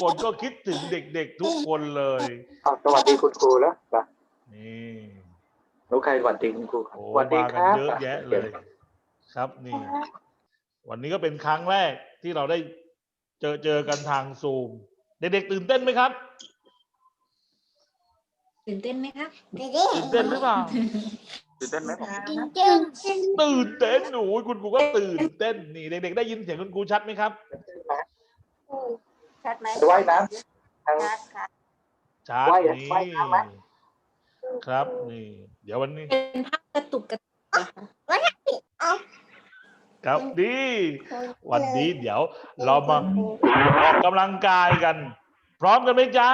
คนก็คิดถึงเด็กๆทุกคนเลยอ้าวสวัสดีคุณครูแล้วป่ะนี่หนูใครสวัสดีคุณครูครับโอ้สวัสดีมาคกันรับ เยอะแยะเลย ครับนี่ วันนี้ก็เป็นครั้งแรกที่เราได้เจอเจอกันทางซูม เด็กๆตื่นเต้นไหมครับ ตื่นเต้นไหมครับ ตื่นเต้นหรือเปล่า ตื่นเต้นไหมผมตื่นเต้นหนูคุณครูก็ตื่นเต้นนี่เด็กๆได้ยินเสียงคุณครูชัดไหมครับ ชัดไหมจะว่ายน้ำทาง ชัดค่ะ ชัดว่ายอะนี่ว่ายน้ำไหม ครับนี่ เดี๋ยววันนี้ เป็นภาพกระตุกกระตุกอะค่ะครับดีวันนี้เดี๋ยวเรามาออกกำลังกายกัน พร้อมกันไหมจ๊ะ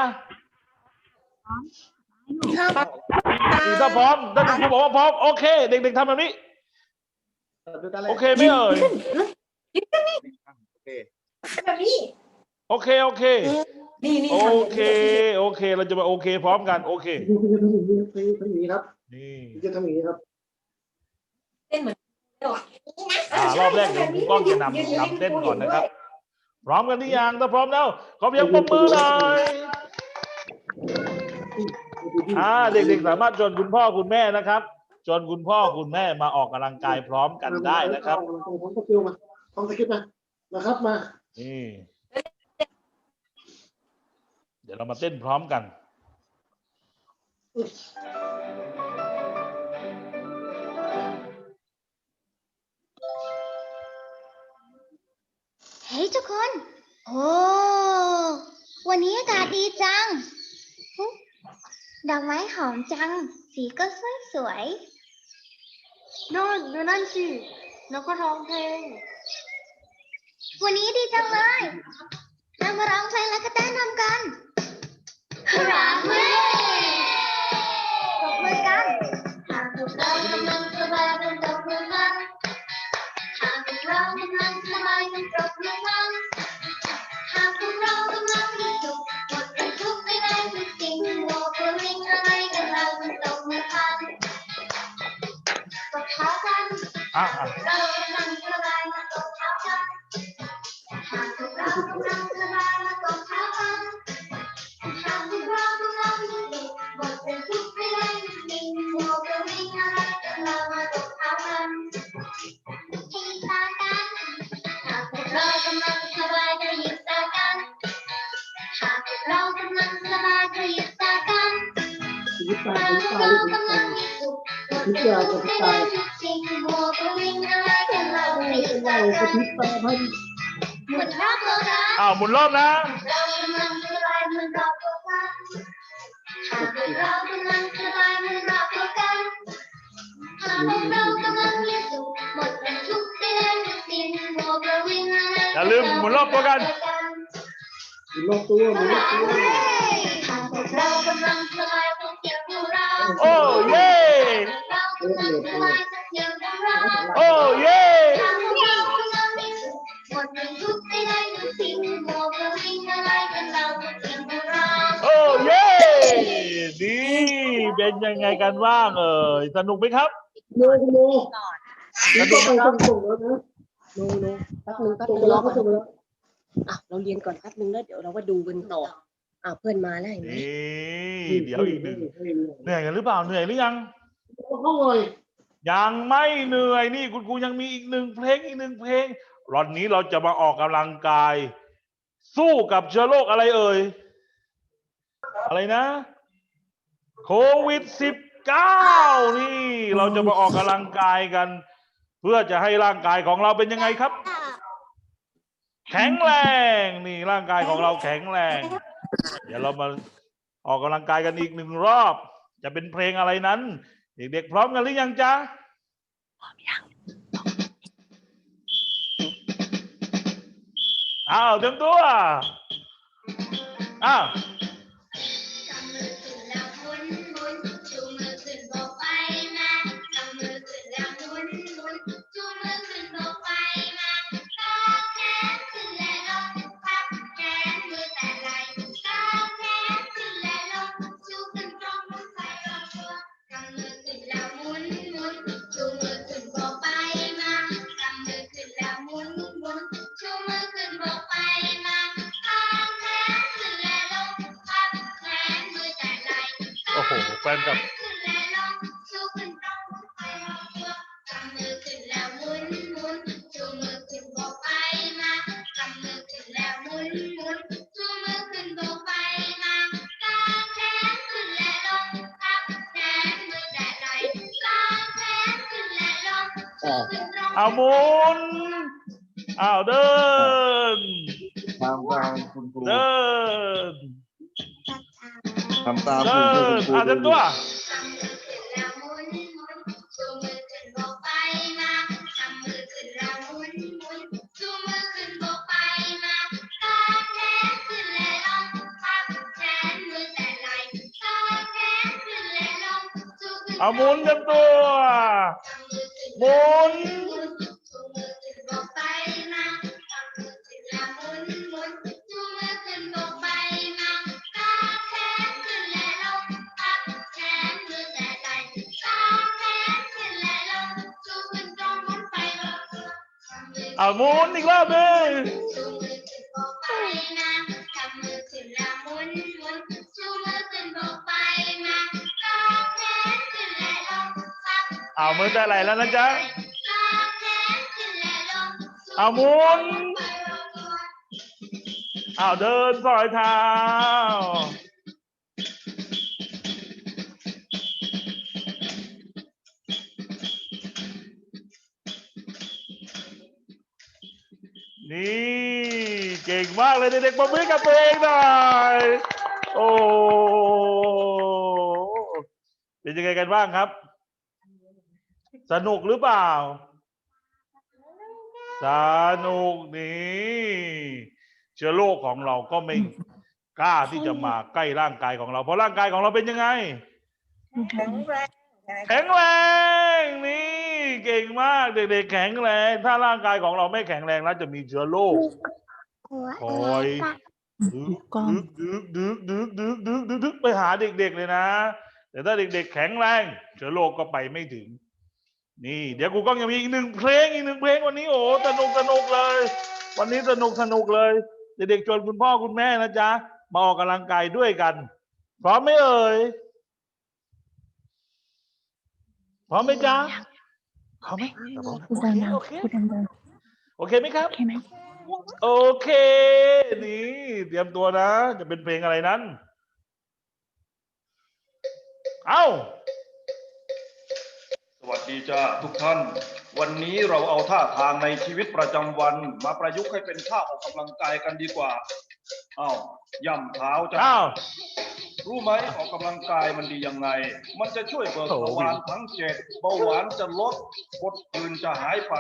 ถ้าพร้อมถ้าคุณครูบอกว่าพร้อม โอเค เด็กๆทำแบบนี้ โอเคไหมเอ่ยแบบนี้ โอเค โอเค นี่นี่โอทำเค โอเค เราจะมาโอเคพร้อมกัน โอเคจะทำอย่างนี้ทำอย่างนี้ครับนี่จะทำอย่างนี้ครับเต้นเหมือนอ่ารอบแรกเดี๋ยวครูกล้องจะนำนำเต้นก่อนนะครับ พร้อมกันหรือยังถ้าพร้อมแล้วขอเพียงปรบมือหน่อยอ่าเด็กๆสามารถชวนคุณพ่อคุณแม่นะครับชวนคุณพ่อคุณแม่มาออกกำลังกายพร้อมกันได้นะครับตรงของตะคิวมาตรงตะคิวมานะครับมานี่ เดี๋ยวเรามาเต้นพร้อมกันเฮ้ยทุกคน โอ้ วันนี้อากาศดีจังหึดอกไม้หอมจัง สีก็สวยสวยๆโน่นดูนั่นสินกก็ร้องเพลง วันนี้ดีจังเลยเรามาร้องเพลงและก็เต้นรำกัน ฮุราเฮ้ตบมือกัน หากพวกเรากำลังสบายกันตบมือกันหากพวกเรากำลังสบายกันปรบมือดังหากพวกเรากำลังมีสุขหมดเป็นทุกข์ไม่ได้ทุกสิ่งโมกริงอะไรกันเรามันตบมือกันตบเท้ากันอะ เรากำลัง ก็นยึดตาพันหมุนรอบโลกกันอ้าวหมุนรอบนะ เรากำลังสบายเหมือนรอบโลกกันหากพวกเรากำลังสบายเหมือนรอบโลกกันหากพวกเรากำลังมีสุขหมดเป็นทุกข์ไม่ได้ทุกสิ่งบวกกับวิ่งอะไรอย่าลืมหมุนรอบตัวกัน หมุนรอบตัวหมุนรอบตัวหากพวกเรากำลังสบายต้องเกี่ยวกับเราโอ้เย่เรากำลังสบายต้องเกี่ยวกับเราโอ้เย่ เป็นยังไงกันบ้างเอ่ยสนุกไหมครับโนโนนี่ก็ไปส่งส่งแล้วนะโนโนแป๊บนึงแป๊บส่งนึงไปแล้รวอก็ก่อนส่งไปแล้วอะเราเรียนก่อนแป๊บนึงแล้วเดี๋ยวเราก็ดูกันต่ออะเพื่อนมาแล้วเห็นไหมนี่ เดี๋ยวอีกหนึ่งเหนื่อยกันหรือเปล่าเหนื่อยหรือยังห้องเลยยังไม่เหนื่อยนี่คุณครูยังมีอีกหนึ่งเพลงอีกหนึ่งเพลงวันนี้เราจะมาออกกำลังกาย สู้กับเชื้อโรคอะไรเอ่ยอะไรนะ โควิดสิบเก้านี่ เราจะมาออกกำลังกายกัน เพื่อจะให้ร่างกายของเราเป็นยังไงครับ แข็งแรงนี่ร่างกายของเราแข็งแรง เดี๋ยวเรามาออกกำลังกายกันอีกหนึ่งรอบ จะเป็นเพลงอะไรนั้น เด็กๆพร้อมกันหรือยังจ๊ะพร้อมยังอ้าวเตรียมตัวอ้าว adattua. Amon จำตัวหมุน เอาหมุนอีกรอบหนึงชูมือขึ้นโบกไปมากำมือขึ้นแล้วหมุนหมุนชูมือขึ้นโบกไปมากางแขนขึ้นและลงพับเอามือแต่ไหลแล้วนะจ๊ะกางแขนขึ้นและลงเอาหมุน ไปรอบตัว เอาเดินสอยเท้า นี่เก่งมากเลยเด็กๆปรบมือให้กับตัวเองหน่อยโอ้เป็นยังไงกันบ้างครับ สนุกหรือเปล่า สนุกนี่เชื้อโรคของเราก็ไม่กล้าที่จะมาใกล้ร่างกายของเรา เพราะร่างกายของเราเป็นยังไง แข็งแรงแข็งแรงนี่ เก่งมาก เด็กๆแข็งแรง ถ้าร่างกายของเราไม่แข็งแรงแล้วจะมีเชื้อโรคคอยดึกดึกดึกดึกดึกดึกดึกดึกดึกไปหาเด็ก ๆ เลยนะ แต่ถ้าเด็ก ๆ แข็งแรง เชื้อโรคก็ไปไม่ถึง นี่ เดี๋ยวกูก็ยังมีอีกหนึ่งเพลงอีกหนึ่งเพลงวันนี้โอ้โหสนุกสนุกเลย วันนี้สนุกสนุกเลย เด็กๆชวนคุณพ่อคุณแม่นะจ๊ะมาออกกำลังกายด้วยกัน พร้อมไหมเอ่ยพร้อมไหมจ๊ะ พร้อมไหมพร้อมพูดดังโอเคๆพูดดังโอเคไหมครับๆโอเคไหมโอเค นี่เตรียมตัวนะ จะเป็นเพลงอะไรนั้น เอ้า สวัสดีจ้าทุกท่าน วันนี้เราเอาท่าทางในชีวิตประจำวัน มาประยุกต์ให้เป็นท่าออกกำลังกายกันดีกว่าอ้าวย่ำเท้าจ้าเอ้า รู้ไหมออกกำลังกายมันดียังไง มันจะช่วยเบิกโอ้โหทวารทั้งเจ็ดเบาหวานจะลดกดอื่นจะหายไป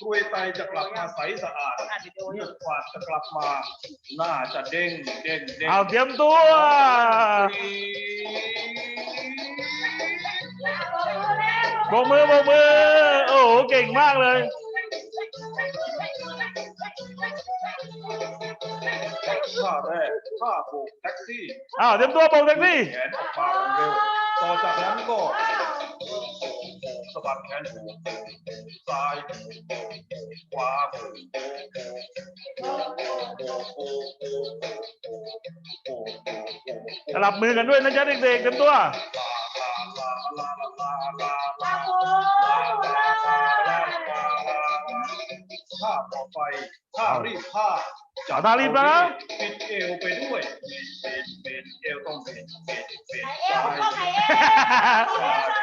กรวยไตจะกลับมาใสสะอาดเลือดฝาดจะกลับมาหน้าจะเด้งเด้งเด้งเอาเตรียมตัวโบกมือโบกมือ โอ้โหเก่งมากเลย ท่าแรกท่าโบกแท็กซี่อ้าวเตรียมตัวโบกแท็กซี่แขนออกมาเร็วต่อจากนั้นก็สะบัดแขนหูซ้ายขวาโอ้โหโอ้โหโอ้โหโอ้โหโอ้โหสลับมือกันด้วยนะจ๊ะเด็กๆเตรียมตัวท่าต่อไปท่ารีบผ้า เอาท่ารีบแล้วนะปิดเอวไปด้วยปิดปิดเอวต้องปิดปิดปิด เอวเข้าไปเอว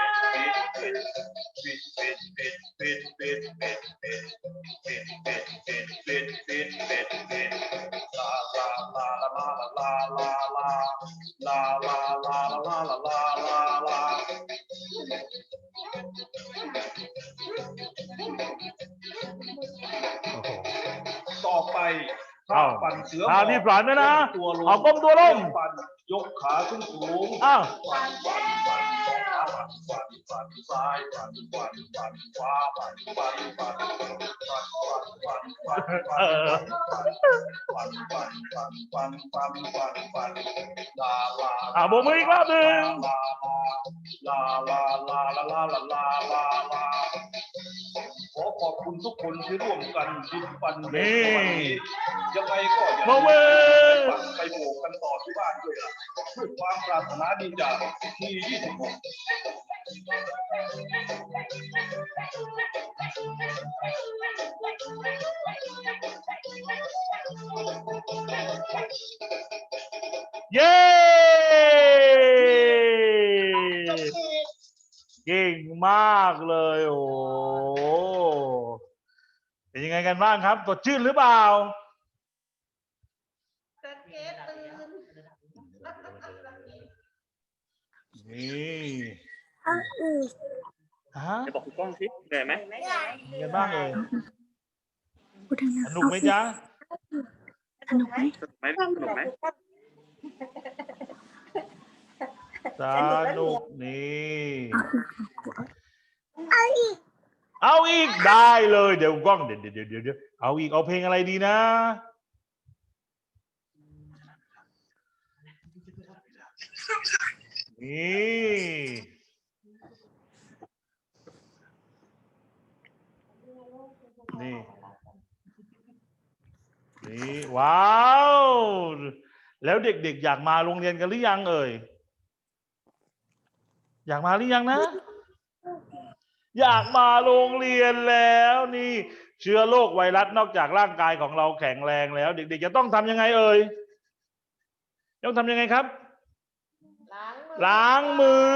อ้าวปั่นเสือท่าที่ฝันนะนะตัวลงเอาก้มตัวลงปั่น ยกขาขึ้นสูงอ้าวปั่นปั่นปั่นปั่นปั่นปั่นซ้ายปั่นปั่นปั่นขวาปั่นปั่นปั่นปั่นปั่นปั่นปั่นปั่นเออปั่นปั่นปั่นปั่นปั่นปั่นปั่นลาลาอ่าโบกมืออีกรอบหนึ่งลาลาลาลาลาลาลาลาลาขอขอบคุณทุกคนที่ร่วมกันดินปันในวันนี้ยังไงก็อย่าโบกมือปั่นไปโบกกันต่อที่บ้านด้วยล่ะด้วยความปรารถนาดีจากที่26เย้เก่งมากเลยโอ้เป็นยังไงกันบ้างครับสดชื่นหรือเปล่า นี่ฮะจะบอกคุณก้องสิเหนื่อยไหมเป็นไงบ้างเอ่ยสนุกไหมจ๊ะสนุกไหมสนุกไหมสนุกนี่เอาอีกได้เลยเดี๋ยวกล้องเดี๋ยวเดี๋ยวเดี๋ยวเดี๋ยวเอาอีกเอาเพลงอะไรดีนะ นี่นี่นี่ว้าว แล้วเด็กๆ อยากมาโรงเรียนกันหรือยังเอ่ย อยากมาหรือยังนะ อยากมาโรงเรียนแล้วนี่ เชื้อโรคไวรัสนอกจากร่างกายของเราแข็งแรงแล้ว เด็กๆ จะต้องทำยังไงเอ่ย ต้องทำยังไงครับ ล้างมือ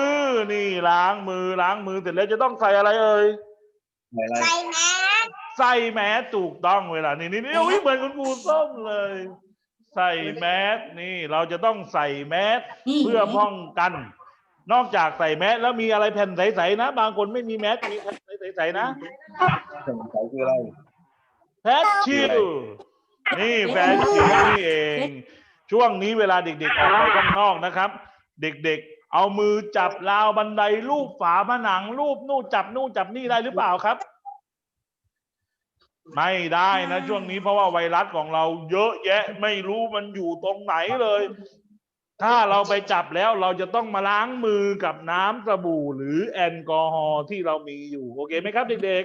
นี่ล้างมือล้างมือเสร็จแล้วจะต้องใส่อะไรเอ่ยอะไรใส่แมสใส่แมสถูกต้องเวลานี่นี่นี่อุ๊ยเหมือนคุณครูส้มเลย ใส่แมสนี่เราจะต้องใส่แมสนี่เพื่อป้องกัน นอกจากใส่แมสแล้วมีอะไรแผ่นใสๆนะ บางคนไม่มีแมสมีแผ่นใสๆนะสงสัยคืออะไรแพทชิลนี่แพทชิลนี่เอง ช่วงนี้เวลาเด็กๆออกไปข้างนอกนะครับ เด็กๆ เอามือจับราวบันไดรูปฝาผนัง รูปนู่นจับนู่นจับนี่ได้หรือเปล่าครับ ไม่ได้นะช่วงนี้เพราะว่าไวรัสของเราเยอะแยะ ไม่รู้มันอยู่ตรงไหนเลย ถ้าเราไปจับแล้วเราจะต้องมาล้างมือกับน้ำสบู่หรือแอลกอฮอล์ที่เรามีอยู่ โอเคไหมครับเด็ก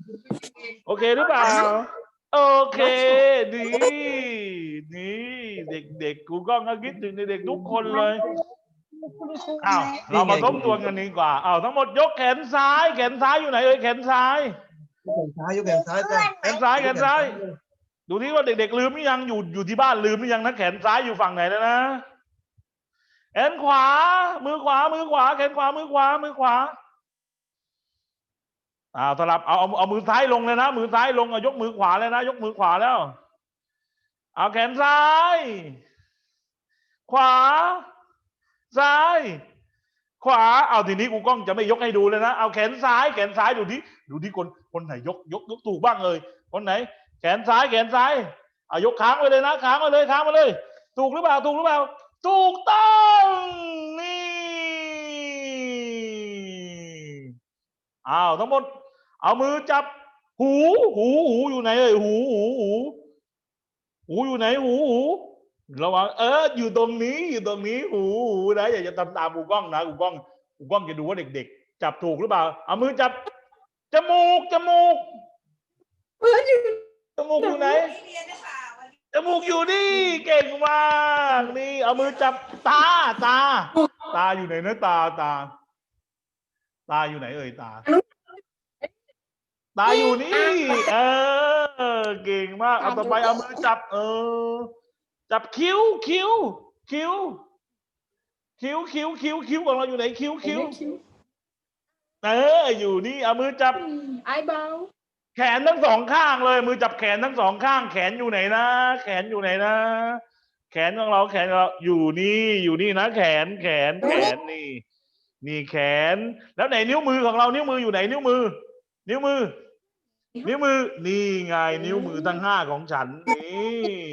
ๆ โอเคหรือเปล่าโอเค ดี นี่ เด็กๆกูก็คิดถึงเด็กๆทุกคนเลย อ้าวเรามาทบทวนกันดีกว่าอ้าวทั้งหมดยกแขนซ้ายแขนซ้ายอยู่ไหนเอ่ยแขนซ้ายยกแขนซ้ายยกแขนซ้ายจ้ะแขนซ้ายแขนซ้าย ดูนี่ว่าเด็กๆลืมหรือยังอยู่อยู่ที่บ้านลืมหรือยังนะแขนซ้ายอยู่ฝั่งไหนแล้วนะแขนขวา มือขวา มือขวา แขนขวา มือขวา มือขวาอ้าวสลับเอาเอาเอามือซ้ายลงเลยนะ มือซ้ายลงเอายกมือขวาเลยนะ ยกมือขวาแล้ว เอาแขนซ้าย ขวา ซ้าย ขวาเอาทีนี้กูกล้องจะไม่ยกให้ดูเลยนะเอาแขนซ้ายแขนซ้ายดูที่ดูที่คนคนไหนยกยกยกถูกบ้างเลยคนไหน แขนซ้ายแขนซ้ายเอายกค้างไว้เลยนะค้างไว้เลยค้างไว้เลย ถูกหรือเปล่าถูกหรือเปล่า ถูกต้องนี่อ้าวทั้งหมด เอามือจับ หู หูหูอยู่ไหนเอ่ยหูหูหูหูอยู่ไหนหูหู ระวังเอออยู่ตรงนี้อยู่ตรงนี้หูหูนะอย่าจะตามตามกูกล้องนะกูกล้องกูกล้องจะดูว่าเด็ก ๆ จับถูกหรือเปล่าเอามือจับจมูกจมูกมืออยู่จมูกอยู่ไหนจมูกอยู่นี่เก่งมากนี่เอามือจับตาตา ตาอยู่ไหนนะตาตา ตาอยู่ไหนเอ่ยตา ตาอยู่นี่ เออ เก่งมากเอาต่อไปเอามือจับ เออ จับคิ้วคิ้วคิ้วคิ้วคิ้วคิ้วคิ้วของเราอยู่ไหนคิ้วคิ้วเอออยู่นี่เอามือจับไอ้เบาแขนทั้งสองข้างเลย มือจับแขนทั้งสองข้าง แขนอยู่ไหนนะ แขนอยู่ไหนนะ แขนของเราแขนของเราอยู่นี่อยู่นี่นะแขนแขนแขนนี่ นี่แขน แล้วไหนนิ้วมือของเรานิ้วมืออยู่ไหนนิ้วมือ นิ้วมือ นิ้วมือ นี่ไงนิ้วมือทั้งห้าของฉันนี่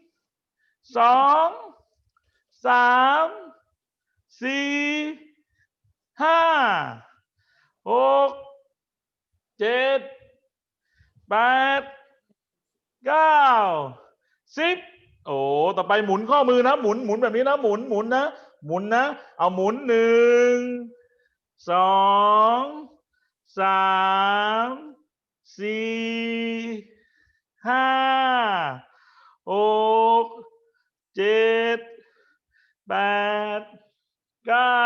สองสามสี่ห้าหกเจ็ดแปดเก้าสิบโอ้ต่อไปหมุนข้อมือนะหมุนหมุนแบบนี้นะหมุนหมุนนะหมุนนะ เอาหมุนหนึ่งสองสามสี่ห้าหก เจ็ดแปดเก้า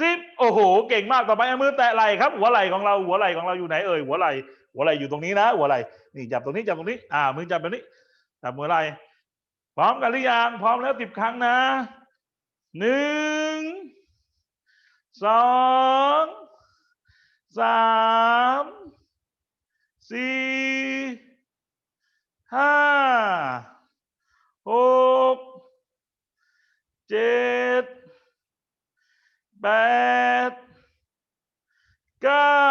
สิบโอ้โห เก่งมากต่อไปเอามือแตะไหล่ครับ หัวไหล่ของเราหัวไหล่ของเราอยู่ไหนเอ่ยหัวไหล่หัวไหล่อยู่ตรงนี้นะ หัวไหล่นี่จับตรงนี้จับตรงนี้ อ่า มือจับแบบนี้จับหัวไหล่พร้อมกันหรือยังพร้อมแล้วสิบครั้งนะหนึ่งสองสามสี่ห้าหกเจ็ด แปดเก้า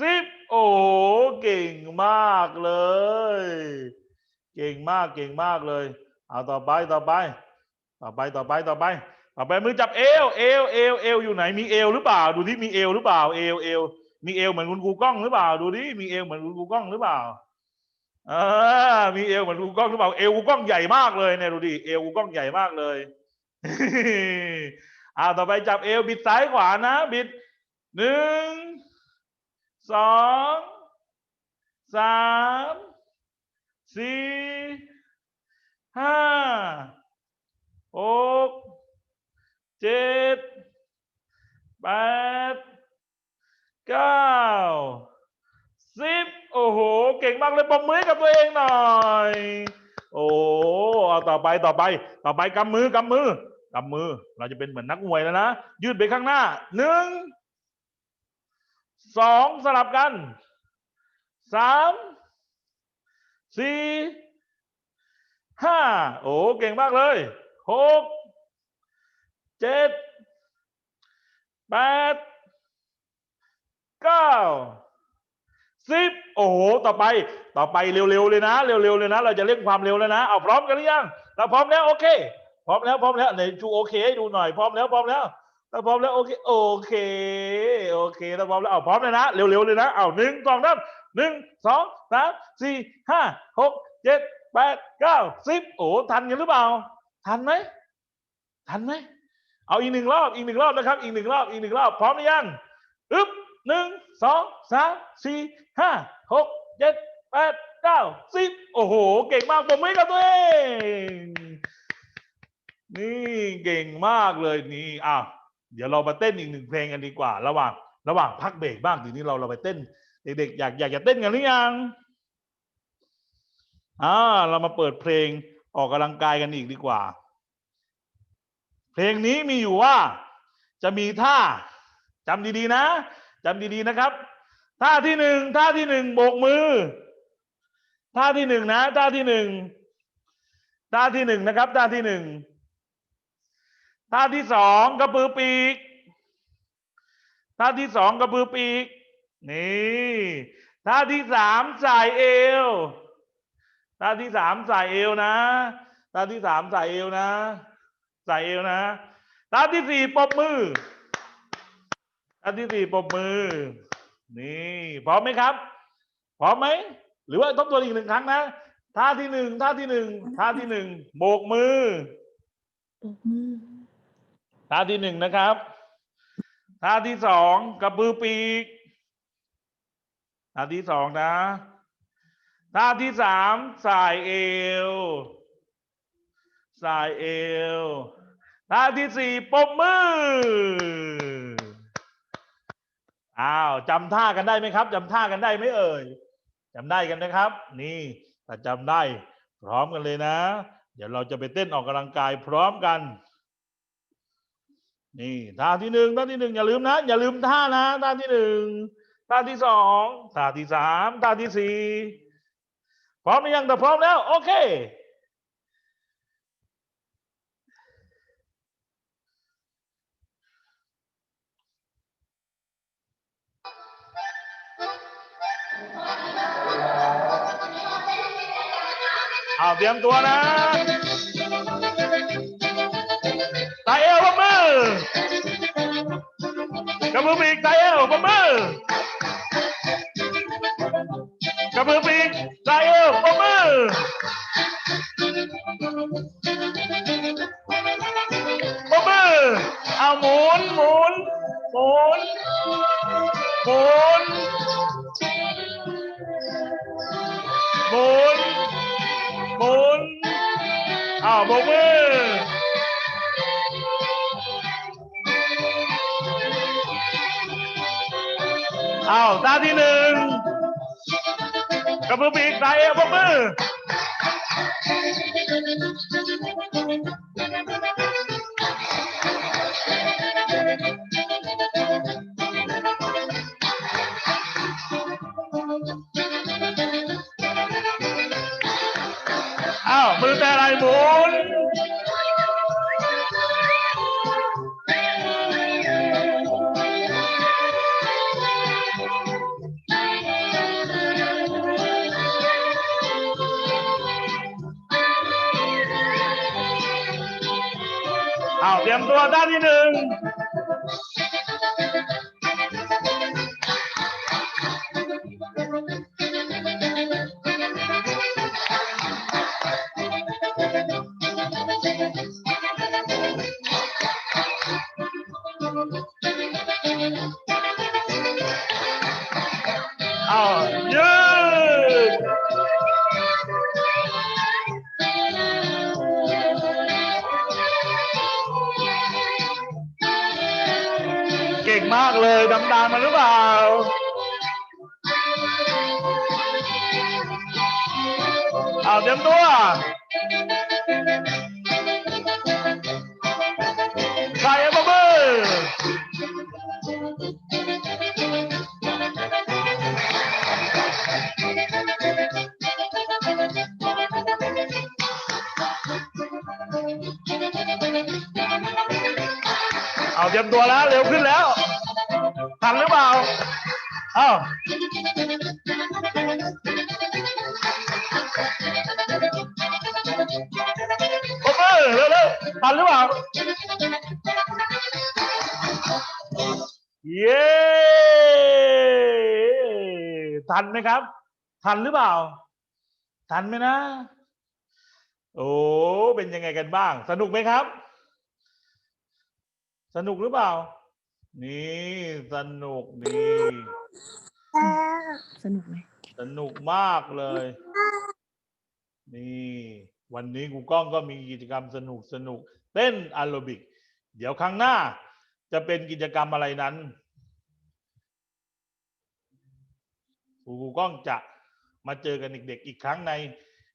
สิบโอ้โหเก่งมากเลย เก่งมากเก่งมากเลย เอาต่อไปต่อไป ต่อไปต่อไปต่อไปต่อไปมือจับเอวเอวเอวเอวอยู่ไหนมีเอวหรือเปล่า ดูที่มีเอวหรือเปล่าเอวเอวมีเอวเหมือนคุณครูกล้องหรือเปล่า ดูดิมีเอวเหมือนคุณครูกล้องหรือเปล่าเออมีเอวเหมือนครูกล้องหรือเปล่าเอวครูกล้องใหญ่มากเลยเนี่ยดูดิเอวครูกล้องใหญ่มากเลย อ่าต่อไปจับเอวบิดซ้ายขวานะบิดหนึ่งสองสามสี่ห้าหกเจ็ดแปดเก้าสิบโอ้โห เก่งมากเลยปมมือกับตัวเองหน่อย โอ้เอาต่อไปต่อไป ต่อไปกำมือกำมือ กำมือเราจะเป็นเหมือนนักมวยแล้วนะ ยืดไปข้างหน้าหนึ่งสองสลับกันสามสี่ห้าโอ้เก่งมากเลยหกเจ็ดแปดเก้าสิบโอ้โห ต่อไป ต่อไปเร็วๆเลยนะ เร็วๆเลยนะ เราจะเร่งความเร็วแล้วนะ เอาพร้อมกันหรือยัง เราพร้อมแล้ว โอเค ร้อมแล้วพร้อมแล้วไหนจูโอเคให้ดูหน่อยพร้อมแล้วพร้อมแล้วถ้าพร้อมแล้วโอเคโอเคโอเคถ้าพร้อมแล้วเอาพร้อมเลยนะเร็วๆเลยนะเอาหนึ่งสองสามหนึ่งสองสามสี่ห้าหกเจ็ดแปดเก้าสิบโอ้ทันกันหรือเปล่า ทันไหมทันไหมเอาอีกหนึ่งรอบอีกหนึ่งรอบนะครับ อีกหนึ่งรอบอีกหนึ่งรอบพร้อมหรือยังอึ๊บหนึ่งสองสามสี่ห้าหกเจ็ดแปดเก้าสิบโอ้โห เก่งมากผมไม่กับตัวเอง นี่เก่งมากเลยนี่อ้าวเดี๋ยวเรามาเต้นอีกหนึ่งเพลงกันดีกว่า ระหว่างระหว่างพักเบรกบ้างทีนี้เราเราไปเต้น เด็กๆอยากอยากจะเต้นกันหรือยังอ่าเรามาเปิดเพลงออกกำลังกายกันอีกดีกว่า เพลงนี้มีอยู่ว่า จะมีท่าจำดีๆนะจำดีๆนะครับ ท่าที่หนึ่งท่าที่หนึ่งโบกมือ ท่าที่หนึ่งนะ ท่าที่หนึ่งท่าที่หนึ่งนะครับ ท่าที่หนึ่ง ท่าที่สองกระปือปีกท่าที่สองกระปือปีกนี่ท่าที่สามสายเอวท่าที่สามสายเอวนะท่าที่สามสายเอวนะสายเอวนะท่าที่สี่ปรบมือท่าที่สี่ปรบมือ นี่พร้อมไหมครับพร้อมไหมหรือว่าทบทวนอีกหนึ่งครั้งนะท่าที่หนึ่งท่าที่หนึ่งท่าที่หนึ่งโบกมือปรบมือ ท่าที่หนึ่งนะครับ ท่าที่สองกระปือปีก ท่าที่สองนะ ท่าที่สามสายเอว สายเอว ท่าที่สี่ปมมือ อ้าวจำท่ากันได้ไหมครับจำท่ากันได้ไหมเอ่ยจำได้กันนะครับ นี่ถ้าจำได้ พร้อมกันเลยนะ เดี๋ยวเราจะไปเต้นออกกำลังกายพร้อมกัน นี่ท่าที่หนึ่งท่าที่หนึ่งอย่าลืมนะ อย่าลืมท่านะท่าที่หนึ่งท่าที่สองท่าที่สามท่าที่สี่พร้อมหรือยังถ้าพร้อมแล้ว โอเคเอาเตรียมตัวนะ ไตเอ เอาตาที่หนึ่งกระพือปีกตาเอวปรบมือ เอาเตรี เลยดำดานมาหรือเปล่าเอาเตรียมตัวใส่ปรบมือเอาเตรียมตัวแล้ว เร็วขึ้นแล้ว นหรือเปล่า เอ้าปรบมือเร็วเร็วทันหรือเปล่า เย้ทันไหมครับ ทันหรือเปล่า ทันไหมนะ โอ้เป็นยังไงกันบ้าง สนุกไหมครับ สนุกหรือเปล่า นี่สนุกนี่สนุกไหมสนุกมากเลย นี่ วันนี้กูกล้องก็มีกิจกรรมสนุกสนุกเต้นแอโรบิก เดี๋ยวครั้งหน้า จะเป็นกิจกรรมอะไรนั้นครูกูกล้องจะมาเจอกันเด็กๆอีกครั้งใน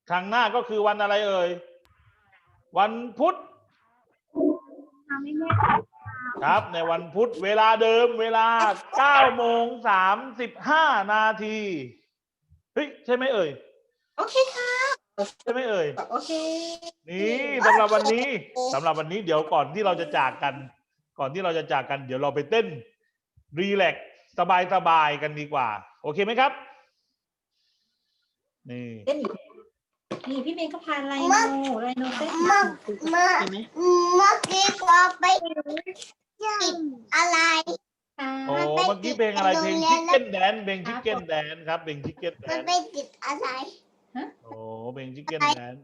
ครั้งหน้าก็คือวันอะไรเอ่ย วันพุธ ครับ ในวันพุธเวลาเดิมเวลา9โมง35 นาทีเฮ้ยใช่ไหมเอ่ย โอเคค่ะใช่ไหมเอ่ย โอเค นี่สำหรับวันนี้สำหรับวันนี้เดี๋ยวก่อนที่เราจะจากกัน ก่อนที่เราจะจากกัน เดี๋ยวเราไปเต้น รีแลกสบายสบายๆกันดีกว่า โอเคไหมครับ นี่เต้นอยู่นี่พี่เบนก็พาไลโนไลโนเต้นเมื่อเมื่อเห็นไหมเมื่อกี้ก็ไปติด อะไรค่ะโอ้เมื่อกี้เพลงอะไรเพลงชิคเก้นแดนเพลงชิคเก้นแดนครับเพลงชิคเก้นแดมันนไปติดอะไรโอ้เพลงชิคเก้นแดน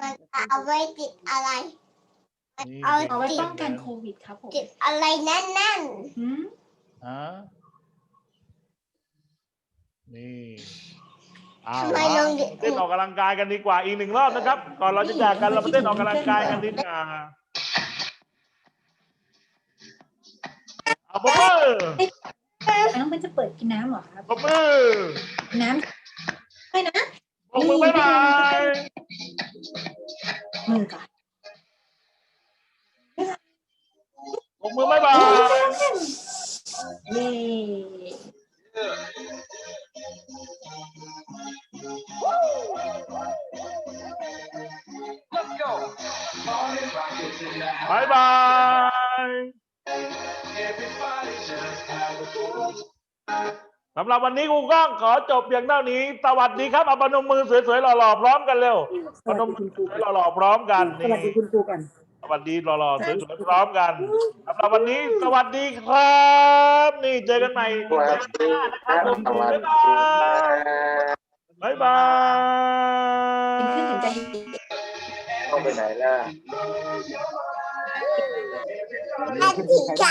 มันเอาไว้ติดอะไร นี่เอา เอาไว้พลป้องกัน Chicken โควิดครับผมติดอะไรนั่นนั่นหืมฮะนี่เอาทำไมละลงดิเต้นออกกำลังกายกันดีกว่าอีกหนึ่งรอบนะครับ ก่อนเราจะจากกันเรามาเต้นออกกำลังกายกันดีกว่า เอาปรบมือน้องเบนจะเปิดกินน้ำเหรอครับปรบมือกินน้ำไม่นะปรบมือบ๊ายบายมือก่อนปรบมือบ๊ายบายำหรับวันนี้ครูก้องขอจบเพียงเท่านี้ สวัสดีครับเอาปนมมือสวยๆหล่อๆพร้อมกันเร็วสวัสดีคุณครูสวยๆหล่อๆพร้อมกันสวัสดีคุณครูกันสวัสดีหล่อๆสวยๆพร้อมกันสำหรับวันนี้สวัสดีครับ นี่เจอกันใหม่สวัสดีครับสวัสดีครับบ๊ายบายขึ้นถึงใจต้องไปไหนล่ะอันนี้ขึ้นเป็นใคร